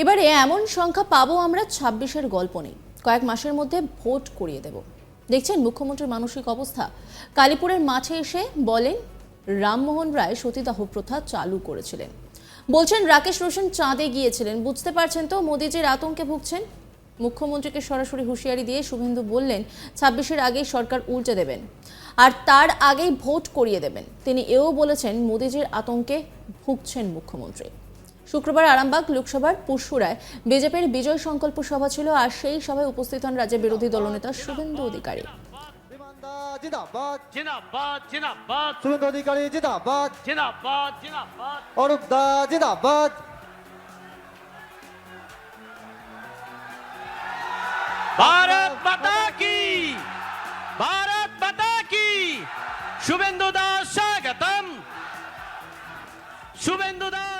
এবারে এমন সংখ্যা পাবো আমরা ছাব্বিশের গল্প নেই। কয়েক মাসের মধ্যে ভোট করিয়ে দেব। দেখছেন মুখ্যমন্ত্রীর মানসিক অবস্থা। কালীপুরের মাঠে এসে বলেন, রামমোহন রায় সতীদাহ প্রথা চালু করেছিলেন। বলছেন, রাকেশ রোশন চাঁদে গিয়েছিলেন। বুঝতে পারছেন তো মোদিজির আতঙ্কে ভুগছেন? মুখ্যমন্ত্রীকে সরাসরি হুঁশিয়ারি দিয়ে শুভেন্দু বললেন, ছাব্বিশের আগেই সরকার উল্টে দেবেন আর তার আগেই ভোট করিয়ে দেবেন। তিনি এও বলেছেন, মোদিজির আতঙ্কে ভুগছেন মুখ্যমন্ত্রী। শুক্রবার আরামবাগ লোকসভার পরশুরায় বিজেপির বিজয় সংকল্প সভা ছিল আর সেই সভায় উপস্থিত হন রাজ্যের বিরোধী দলনেতা শুভেন্দু অধিকারী। শুভেন্দু দাস স্বাগতম। শুভেন্দু দাস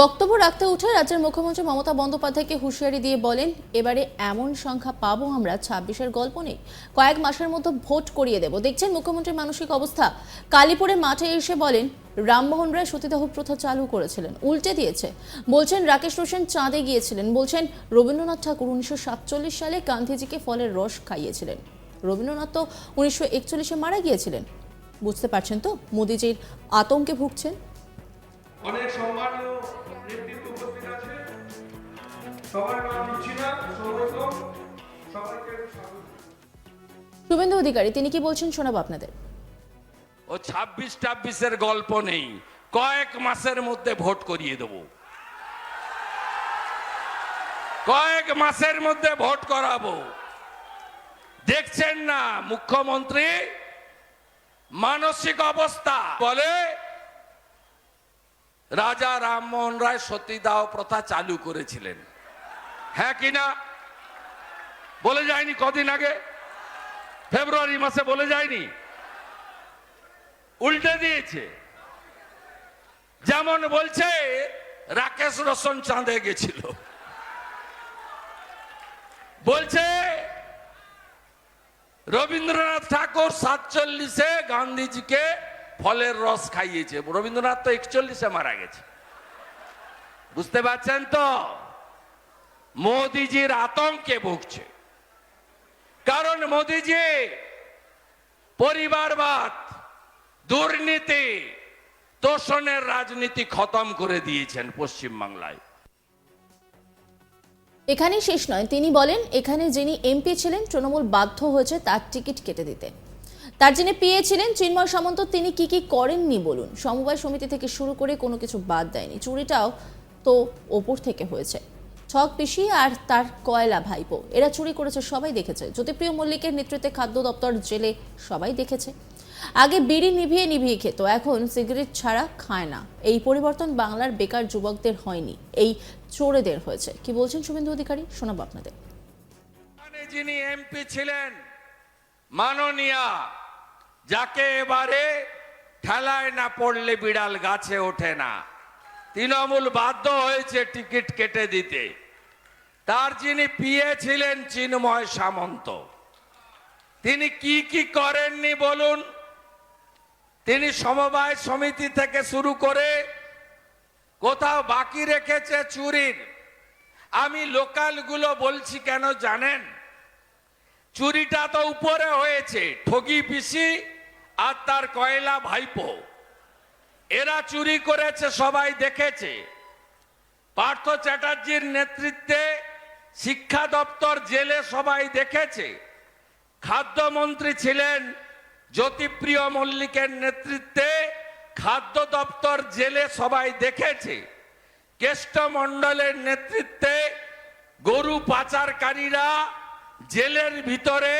বক্তব্য রাখতে উঠে রাজ্যের মুখ্যমন্ত্রী মমতা বন্দ্যোপাধ্যায়কে হুঁশিয়ারি দিয়ে বলেন, এবারে এমন সংখ্যা পাবো আমরা, ছাব্বিশের গল্প নেই। কয়েক মাসের মধ্যে ভোট করিয়ে দেব। দেখছেন মুখ্যমন্ত্রীর মানসিক অবস্থা। কালীপুরে মাঠে এসে বলেন, রামমোহন রায় সতীদাহ প্রথা চালু করেছিলেন, উল্টে দিয়েছে। বলছেন, রাকেশ রোশন চাঁদে গিয়েছিলেন। বলছেন, রবীন্দ্রনাথ ঠাকুর উনিশশো সাতচল্লিশ সালে গান্ধীজিকে ফলের রস খাইয়েছিলেন। রবীন্দ্রনাথ তো উনিশশো একচল্লিশে মারা গিয়েছিলেন। বুঝতে পারছেন তো, মোদিজির আতঙ্কে ভুগছেন? অনেক সম্মানীয় শুভেন্দু অধিকারী তিনি কি বলছেন শোনাবো আপনাদের? ও ছাব্বিশ টাব্বিশের গল্প নেই কয়েক মাসের মধ্যে ভোট করিয়ে দেব। কয়েক মাসের মধ্যে ভোট করাবো। দেখছেন না মুখ্যমন্ত্রী? মানসিক অবস্থা। বলে রাজা রামমোহন রায় সতীদাহ প্রথা চালু করেছিলেন। হ্যাঁ কিনা বলে যায়নি কদিন আগে? ফেব্রুয়ারি মাসে বলে যায়নি? উল্টে দিয়েছে। যেমন বলছে, রাকেশ রোশন চাঁদে গেছিল। বলছে, রবীন্দ্রনাথ ঠাকুর সাতচল্লিশে গান্ধীজিকে ফলের রস খাইয়েছে। রবীন্দ্রনাথ তো একচল্লিশে মারা গেছে। বুঝতে পারছেন তো? মোদিজির আতঙ্কে ভুগছে। কারণ মোদিজি পরিবারবাদ, দুর্নীতি, তোষণের রাজনীতি খতম করে দিয়েছেন পশ্চিমবাংলায়। এখানেই শেষ নয়। তিনি বলেন, এখানে যিনি এমপি ছিলেন, তৃণমূল বাধ্য হয়েছে তার টিকিট কেটে দিতে। তার যিনি পিএ ছিলেন, চিন্ময় সামন্ত, তিনি কি কি করেননি বলুন? সমবায় সমিতি থেকে শুরু করে কোনো কিছু বাদ দেয়নি। চুরিটাও তো ওপর থেকে হয়েছে। ছক পিসি আর তার কয়লা ভাইপো। এরা চুরি করেছে, সবাই দেখেছে। জ্যোতিপ্রিয় মল্লিকের নেতৃত্বে খাদ্য দপ্তর, জেলে সবাই দেখেছে। আগে বিড়ি নিভিয়ে নিভিয়ে খেত, এখন সিগারেট ছাড়া খায় না। এই পরিবর্তন বাংলার বেকার যুবকদের হয়নি। এই চোরেদের হয়েছে। কি বলছেন শুভেন্দু অধিকারী? শোনাবো আপনাদের। যিনি এমপি ছিলেন, মাননীয়া, যাকে এবারে ঠেলায় না পড়লে বিড়াল গাছে ওঠে না। তৃণমূল বাধ্য হয়েছে টিকিট কেটে দিতে। তার যিনি পিএ ছিলেন চিন্ময় সামন্ত, তিনি কি কি করেননি বলুন? তিনি সমবায় সমিতি থেকে শুরু করে কোথাও বাকি রেখেছে চুরির। আমি লোকালগুলো বলছি কেন জানেন? চুরিটা তো উপরে হয়েছে, ঠগি পিসি আর তার কয়লা ভাইপো। এরা চুরি করেছে, সবাই দেখেছে। পার্থ চ্যাটার্জির নেতৃত্বে শিক্ষা দপ্তর জেলে সবাই দেখেছে। খাদ্যমন্ত্রী ছিলেন জ্যোতিপ্রিয় মল্লিকের নেতৃত্বে খাদ্য দপ্তর জেলে সবাই দেখেছে। কেষ্টমণ্ডলের নেতৃত্বে গরু পাচারকারীরা জেলের ভিতরে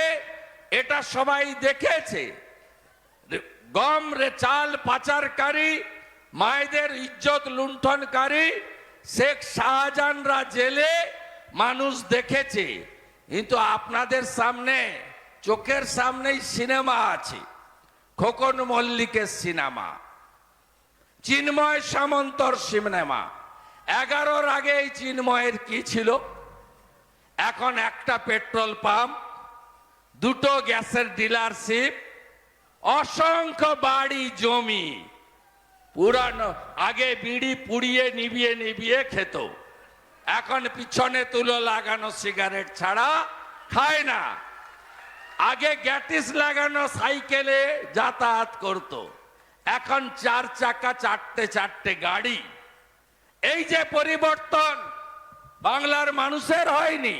এটা সবাই দেখেছে। গম রে চাল পাচারকারী, মায়েদের ইজ্জত লুণ্ঠনকারী শেখ শাহজাহানরা জেলে মানুষ দেখেছে, কিন্তু আপনাদের সামনে, চোখের সামনেই সিনেমা আছে। খোকন মল্লিকের সিনেমা। চিন্ময় সামন্তর সিনেমা। এগারোর আগে এই চিন্ময়ের কি ছিল? এখন একটা পেট্রোল পাম্প, দুটো গ্যাসের ডিলারশিপ, অসংখ্য বাড়ি, জমি। পুরানো, আগে বিড়ি পুড়িয়ে নিবিয়ে নিবিয়ে খেত। এখন পিছনে তুলো লাগানো সিগারেট ছাড়া খায় না। আগে গ্যাটিস লাগানো সাইকেলে যাতায়াত করত। এখন চার চাকা, চারটে চারটে গাড়ি। এই যে পরিবর্তন, বাংলার মানুষের হয়নি,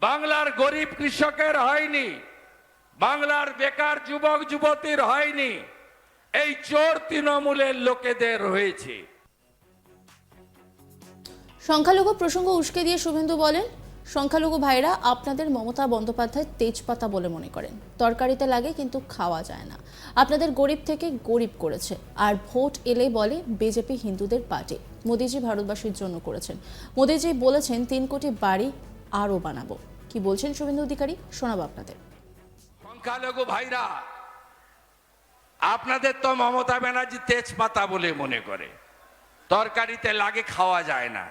বাংলার গরিব কৃষকের হয়নি, বাংলার বেকার যুবক, যুবতীর হয়নি, এই চোর তৃণমূলের লোকেদের হয়েছে। সংখ্যালঘু প্রসঙ্গ উস্কে দিয়ে শুভেন্দু বলেন, সংখ্যালঘু ভাইরা আপনাদের মমতা বন্দ্যোপাধ্যায় তেজপাতা বলে মনে করেন। তরকারিতে লাগে কিন্তু খাওয়া যায় না। আপনাদের গরিব থেকে গরিব করেছে। আর ভোট এলে বলে বিজেপি হিন্দুদের পার্টি। মোদিজি ভারতবাসীর জন্য করেছেন। মোদিজি বলেছেন, তিন কোটি বাড়ি আরও বানাবো। কি বলছেন শুভেন্দু অধিকারী? শোনাবো আপনাদের। সংখ্যালঘু ভাইরা, আপনাদের তো মমতা ব্যানার্জি তেজপাতা বলে মনে করে। তরকারিতে লাগে, খাওয়া যায় না।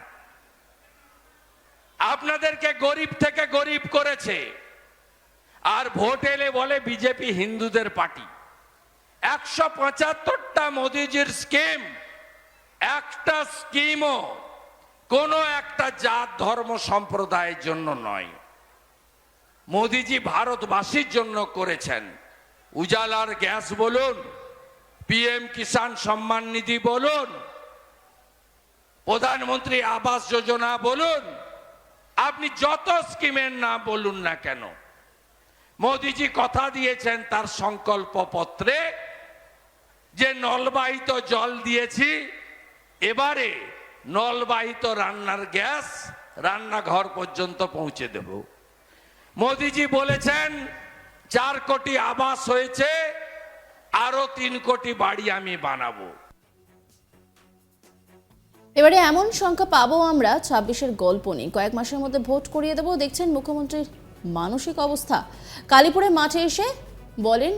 আপনাদেরকে গরিব থেকে গরিব করেছে। আর ভোট এলে বলে বিজেপি হিন্দুদের পার্টি। একশো পঁচাত্তরটা মোদিজির স্কিম, একটা স্কিমও কোনো একটা জাত, ধর্ম, সম্প্রদায়ের জন্য নয়। মোদিজি ভারতবাসীর জন্য করেছেন। উজালার গ্যাস বলুন, পিএম কিষাণ সম্মান নিধি বলুন, প্রধানমন্ত্রী আবাস যোজনা বলুন আপনি যত স্কিমের নাম বলুন না কেন, মোদিজি কথা দিয়েছেন তার সংকল্প পত্রে যে নলবাহিত জল দিয়েছি, এবারে নলবাহিত রান্নার গ্যাস রান্নাঘর পর্যন্ত পৌঁছে দেব। মোদিজি বলেছেন, চার কোটি আবাস হয়েছে, আরও তিন কোটি বাড়ি আমি বানাবো। এবারে এমন সংখ্যা পাবো আমরা ছাব্বিশের গল্প নেই কয়েক মাসের মধ্যে ভোট করিয়ে দেবো, দেখছেন মুখ্যমন্ত্রীর মানসিক অবস্থা। কালীপুরে মাঠে এসে বলেন,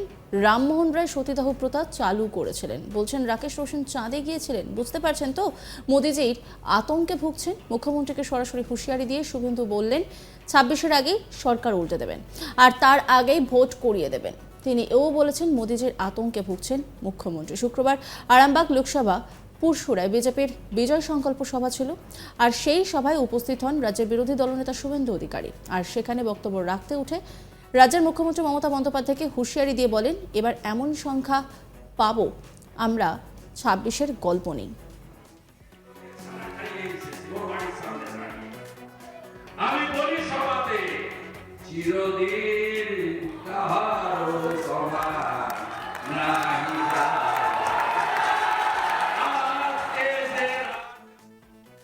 রামমোহন রায় সতীদাহ প্রথা চালু করেছিলেন। বলছেন, রাকেশ রোশন চাঁদে গিয়েছিলেন। বুঝতে পারছেন তো? মোদিজির আতঙ্কে ভুগছেন। মুখ্যমন্ত্রীকে সরাসরি হুঁশিয়ারি দিয়ে শুভেন্দু বললেন, ছাব্বিশের আগেই সরকার উল্টে দেবেন আর তার আগেই ভোট করিয়ে দেবেন। তিনি এও বলেছেন, মোদিজির আতঙ্কে ভুগছেন মুখ্যমন্ত্রী। শুক্রবার আরামবাগ লোকসভা পুরসুরায় বিজেপির বিজয় সংকল্প সভা ছিল, আর সেই সভায় উপস্থিত হন রাজ্যের বিরোধী দলনেতা শুভেন্দু অধিকারী। আর সেখানে বক্তব্য রাখতে উঠে রাজ্যের মুখ্যমন্ত্রী মমতা বন্দ্যোপাধ্যায়কে হুঁশিয়ারি দিয়ে বলেন, এবার এমন সংখ্যা পাবো আমরা ছাব্বিশের গল্প নেই। আমি বলি সভাতে চিরদিন